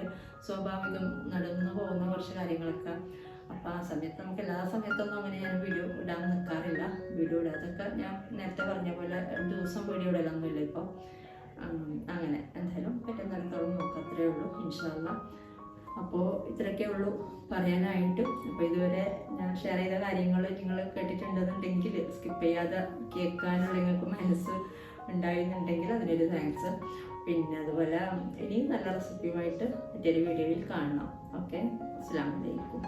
സ്വാഭാവികം നടന്നു പോകുന്ന കുറച്ച് കാര്യങ്ങളൊക്കെ. അപ്പോൾ ആ സമയത്ത് നമുക്ക് എല്ലാ സമയത്തൊന്നും അങ്ങനെ ഞാൻ വീഡിയോ ഇടാൻ നിൽക്കാറില്ല വീഡിയോ ഇടാതൊക്കെ ഞാൻ നേരത്തെ പറഞ്ഞ പോലെ ദിവസം വീഡിയോ ഇടലൊന്നുമില്ല ഇപ്പോൾ അങ്ങനെ. എന്തായാലും പറ്റുന്നിടത്തോളം നോക്കാം. അത്രയേ ഉള്ളൂ. ഇൻഷാല്ല അപ്പോൾ ഇത്രയൊക്കെ ഉള്ളൂ പറയാനായിട്ട്. അപ്പോൾ ഇതുവരെ ഞാൻ ഷെയർ ചെയ്ത കാര്യങ്ങൾ നിങ്ങൾ കേട്ടിട്ടുണ്ടെന്നുണ്ടെങ്കിൽ സ്കിപ്പ് ചെയ്യാതെ കേൾക്കാനുള്ള നിങ്ങൾക്ക് മനസ്സ് ഉണ്ടായിരുന്നുണ്ടെങ്കിൽ അതിനൊരു താങ്ക്സ് പിന്നെ അതുപോലെ ഇനിയും നല്ല റെസിപ്പിയുമായിട്ട് മറ്റൊരു വീഡിയോയിൽ കാണണം. ഓക്കെ അസ്സാം വലൈക്കും